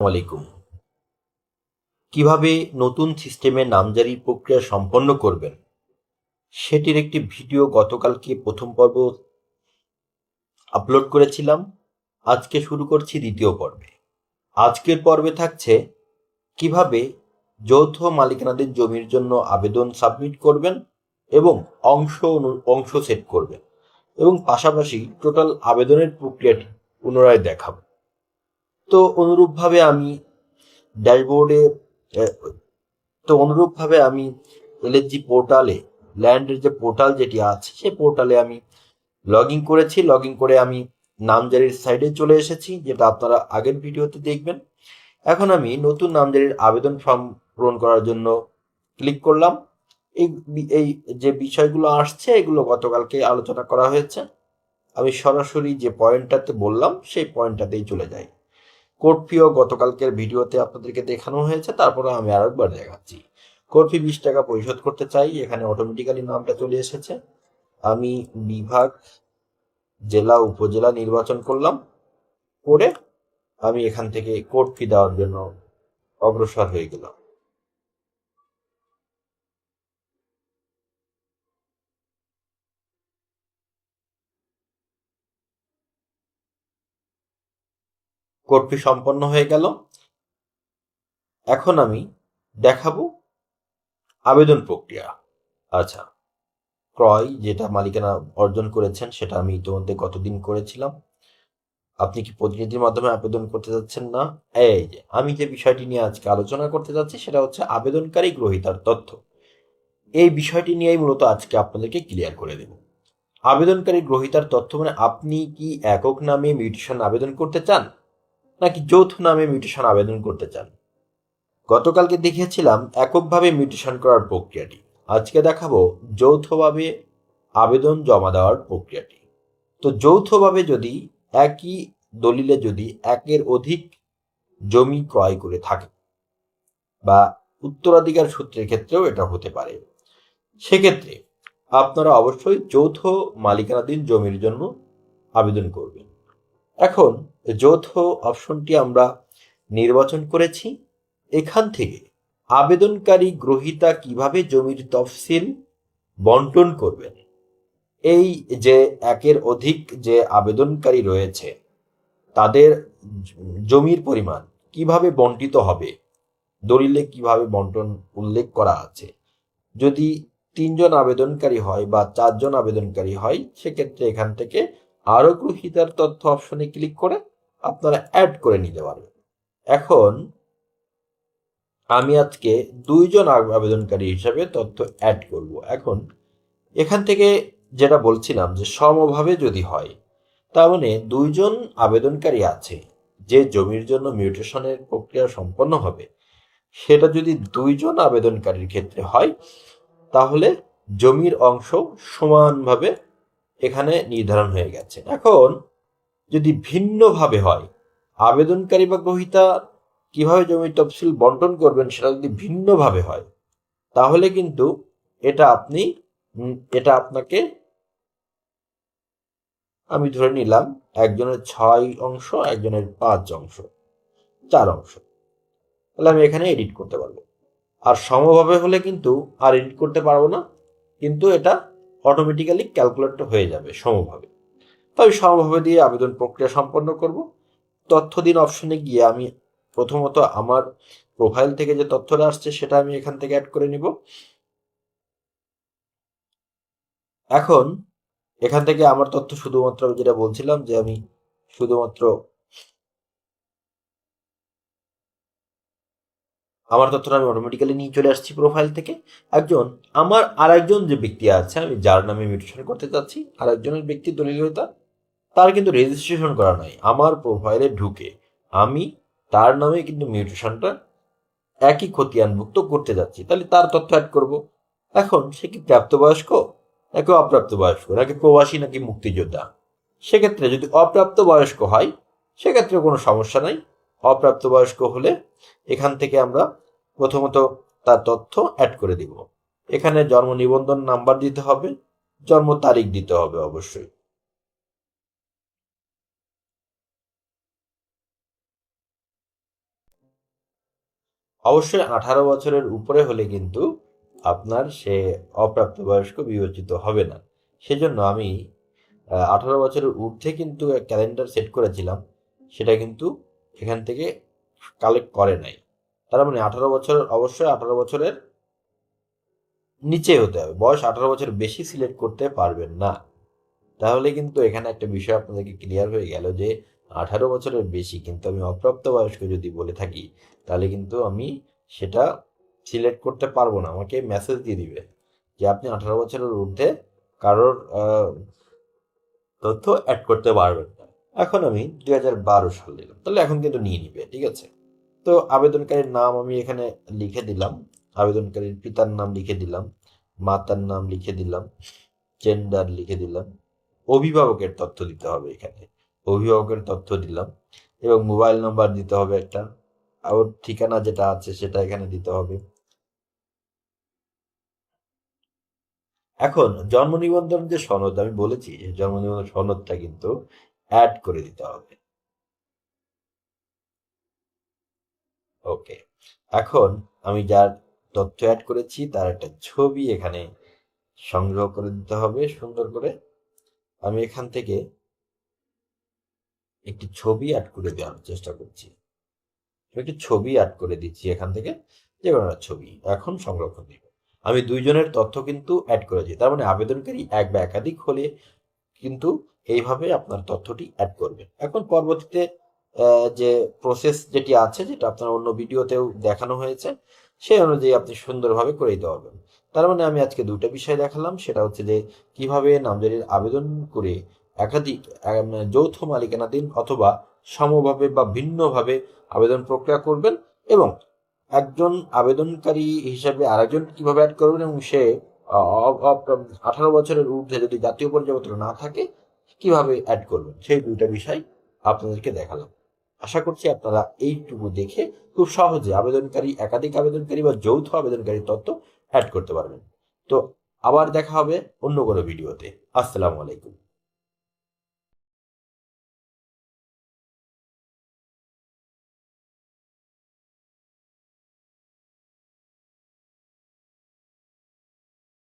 আলাইকুম কীভাবে নতুন সিস্টেমে নামজারির প্রক্রিয়া সম্পন্ন করবেন? সেটির একটি ভিডিও গতকালকে প্রথম পর্ব আপলোড করেছিলাম। আজকে শুরু করছি দ্বিতীয় পর্বে। আজকের পর্বে থাকছে কীভাবে যৌথ মালিকানাধীন জমির জন্য আবেদন সাবমিট করবেন এবং অংশ অংশ সেট করবেন এবং পাশাপাশি টোটাল আবেদনের প্রক্রিয়াটি পুনরায় দেখাবো। তো অনুরূপভাবে আমি ড্যাশবোর্ডে তো অনুরূপভাবে আমি এলএসজি পোর্টালে ল্যান্ডের যে পোর্টাল যেটি আছে, সেই পোর্টালে আমি লগ ইন করেছি। লগ ইন করে আমি নামজারির সাইডে চলে এসেছি, যেটা আপনারা আগের ভিডিওতে দেখবেন। এখন আমি নতুন নামজারির আবেদন ফর্ম পূরণ করার জন্য ক্লিক করলাম। এই এই যে বিষয়গুলো আসছে, এগুলো গতকালকে আলোচনা করা হয়েছে। আমি সরাসরি যে পয়েন্টটাতে বললাম, সেই পয়েন্টটাতেই চলে যাই। কোড গতকালকের ভিডিওতে আপনাদেরকে দেখানো হয়েছে, তারপরে আমি আরেকবার দেখাচ্ছি। কোড বিশ টাকা পরিশোধ করতে চাই, এখানে অটোমেটিক্যালি নামটা চলে এসেছে। আমি বিভাগ, জেলা, উপজেলা নির্বাচন করলাম, করে আমি এখান থেকে কোড দেওয়ার জন্য অগ্রসর হয়ে গেলাম। কোড ফি সম্পন্ন হয়ে গেল। এখন আমি দেখাবো আবেদন প্রক্রিয়া। আচ্ছা ক্রয় যেটা মালিকানা অর্জন করেছেন, সেটা আমি ইতিমধ্যে গতদিন করেছিলাম? আপনি কি প্রতিনিধির মাধ্যমে আবেদন করতে যাচ্ছেন না? এই যে, আমি যে বিষয়টি নিয়ে আজকে আলোচনা করতে যাচ্ছি, সেটা হচ্ছে আবেদনকারী গ্রহীতার তথ্য। এই বিষয়টি নিয়েই মূলত আজকে আপনাদেরকে ক্লিয়ার করে দেব। আবেদনকারী গ্রহীতার তথ্য মানে আপনি কি একক নামে মিউটেশন আবেদন করতে চান? নাকি যৌথ নামে মিউটেশন আবেদন করতে চান? গতকালকে দেখিয়েছিলাম এককভাবে মিউটেশন করার প্রক্রিয়াটি। আজকে দেখাবো যৌথভাবে আবেদন জমা দেওয়ার প্রক্রিয়াটি। তো যৌথভাবে যদি একই দলিলে যদি একের অধিক জমি ক্রয় করে থাকে বা উত্তরাধিকার সূত্রের ক্ষেত্রেও এটা হতে পারে। সেক্ষেত্রে আপনারা অবশ্যই যৌথ মালিকানাধীন জমির জন্য আবেদন করবেন। এখন যৌথ অপশনটি আমরা নির্বাচন করেছি। এখান থেকে আবেদনকারী গ্রহীতা কীভাবে জমির তফসিল বন্টন করবেন? এই যে একের অধিক যে আবেদনকারী রয়েছে, তাদের জমির পরিমাণ কীভাবে বন্টিত হবে, দলিলে কীভাবে বন্টন উল্লেখ করা আছে। যদি তিনজন আবেদনকারী হয় বা চারজন আবেদনকারী হয়, সেক্ষেত্রে এখান থেকে আরও গ্রহীতার তথ্য অপশনে ক্লিক করে আপনারা অ্যাড করে নিতে পারবেন। এখন আমি আজকে দুইজন আবেদনকারী হিসাবে তথ্য অ্যাড করব। এখন এখান থেকে যেটা বলছিলাম যে সমভাবে যদি হয়, তার মানে দুইজন আবেদনকারী আছে, যে জমির জন্য মিউটেশনের প্রক্রিয়া সম্পন্ন হবে, সেটা যদি দুইজন আবেদনকারীর ক্ষেত্রে হয়, তাহলে জমির অংশ সমানভাবে এখানে নির্ধারণ হয়ে গেছে। এখন যদি ভিন্নভাবে হয়, আবেদনকারী বা গ্রহীতা কীভাবে জমির তফসিল বন্টন করবেন সেটা যদি ভিন্নভাবে হয়, তাহলে কিন্তু এটা আপনি এটা আপনাকে আমি ধরে নিলাম একজনের ছয় অংশ, একজনের পাঁচ অংশ, চার অংশ। তাহলে আমি এখানে এডিট করতে পারব। আর সমভাবে হলে কিন্তু আর এডিট করতে পারব না, কিন্তু এটা অটোমেটিক্যালি ক্যালকুলেট হয়ে যাবে সমভাবে। তো আমি সমভাবে দিয়ে আবেদন প্রক্রিয়া সম্পন্ন করব। তথ্য দিন অপশনে গিয়ে আমি প্রথমত আমার প্রোফাইল থেকে যে তথ্যটা আসছে সেটা আমি এখান থেকে অ্যাড করে নিব। এখন এখান থেকে আমার তথ্য শুধুমাত্র আমি যেটা বলছিলাম যে আমি শুধুমাত্র আমার তথ্যটা আমি অটোমেটিক্যালি নিয়ে চলে আসছি প্রোফাইল থেকে। একজন, আমার আর একজন যে ব্যক্তি আছে, আমি যার নামে মিউটেশন করতে চাচ্ছি আর একজনের ব্যক্তি দলিলতা তার কিন্তু রেজিস্ট্রেশন করা নয় আমার প্রোফাইলে ঢুকে আমি তার নামে কিন্তু মিউটেশনটা একই খতিয়ানভুক্ত করতে যাচ্ছি। তাহলে তার তথ্য অ্যাড করব। এখন সে কি প্রাপ্তবয়স্ক? নাকি অপ্রাপ্তবয়স্ক? নাকি প্রবাসী, নাকি মুক্তিযোদ্ধা? সেক্ষেত্রে যদি অপ্রাপ্তবয়স্ক হয় সেক্ষেত্রে কোনো সমস্যা নাই। অপ্রাপ্তবয়স্ক হলে এখান থেকে আমরা প্রথমত তার তথ্য অ্যাড করে দিব। এখানে জন্ম নিবন্ধন নাম্বার দিতে হবে, জন্ম তারিখ দিতে হবে অবশ্যই। অবশ্যই আঠারো বছরের উপরে হলে কিন্তু আপনার সে অপ্রাপ্তবয়স্ক বিবেচিত হবে না। সেজন্য আমি আঠারো বছরের ঊর্ধ্বে কিন্তু ক্যালেন্ডার সেট করেছিলাম। সেটা কিন্তু এখান থেকে কালেক্ট করে নাই। তার মানে আঠারো বছরের, অবশ্যই আঠারো বছরের নিচে হতে হবে। বয়স আঠারো বছর বেশি সিলেক্ট করতে পারবেন না। তাহলে কিন্তু এখানে একটা বিষয় আপনাদেরকে ক্লিয়ার হয়ে গেল যে আঠারো বছরের বেশি, কিন্তু আমি অপ্রাপ্ত বয়স্ক যদি বলে থাকি, তাহলে কিন্তু আমি সেটা সিলেক্ট করতে পারব না। আমাকে মেসেজ দিয়ে দিবে যে আপনি আঠারো বছরের ঊর্ধ্বে কারোর তথ্য অ্যাড করতে পারবেন। এখন আমি দুই হাজার বারো সাল দিলাম। তাহলে এখন কিন্তু নিয়ে নিবে, ঠিক আছে? তো আবেদনকারীর নাম আমি এখানে লিখে দিলাম। আবেদনকারীর পিতার নাম লিখে দিলাম, মাতার নাম লিখে দিলাম জেন্ডার লিখে দিলাম, অভিভাবকের তথ্য দিতে হবে এখানে। অভিভাবকের তথ্য দিলাম এবং মোবাইল নাম্বার দিতে হবে একটা। ওর ঠিকানা যেটা আছে সেটা এখানে দিতে হবে। এখন জন্ম নিবন্ধন যে সনদ, আমি বলেছি জন্ম নিবন্ধন সনদটা কিন্তু অ্যাড করে দিতে হবে। ওকে এখন আমি যার তথ্য অ্যাড করেছি, তার একটা ছবি এখানে সংগ্রহ করে দিতে হবে, সুন্দর করে। আমি এখান থেকে একটি ছবি অ্যাড করে দেওয়ার চেষ্টা করছি। একটি ছবি অ্যাড করে দিচ্ছি এখান থেকে, যে কোনো ছবি এখন সংরক্ষণ দিব। আমি দুইজনের তথ্য কিন্তু অ্যাড করেছি, তার মানে আবেদনকারী এক বা একাধিক হলে কিন্তু এইভাবে আপনার তথ্যটি অ্যাড করবেন। এখন পরবর্তীতে যে প্রসেস যেটি আছে, যেটা আপনার অন্য ভিডিওতেও দেখানো হয়েছে, সেই অনুযায়ী আপনি সুন্দরভাবে করে দিতে পারবেন। তার মানে আমি আজকে দুটো বিষয় দেখালাম, সেটা হচ্ছে যে কীভাবে নামজারির আবেদন করে একাধিক যৌথ মালিকানাধীন অথবা সমভাবে বা ভিন্নভাবে আবেদন প্রক্রিয়া করবেন এবং একজন আবেদনকারী হিসাবে আরেকজন কীভাবে অ্যাড করবেন এবং সে আঠারো বছরের ঊর্ধ্বে যদি জাতীয় পরিচয়পত্র না থাকে, কীভাবে অ্যাড করবেন? সেই দুইটা বিষয় আপনাদেরকে দেখালাম। আশা করছি আপনারা এইটুকু দেখে খুব সহজে আবেদনকারী, একাধিক আবেদনকারী বা যৌথ আবেদনকারী তত্ত্ব অ্যাড করতে পারবেন। তো আবার দেখা হবে অন্য কোনো ভিডিওতে। আসসালামু আলাইকুম।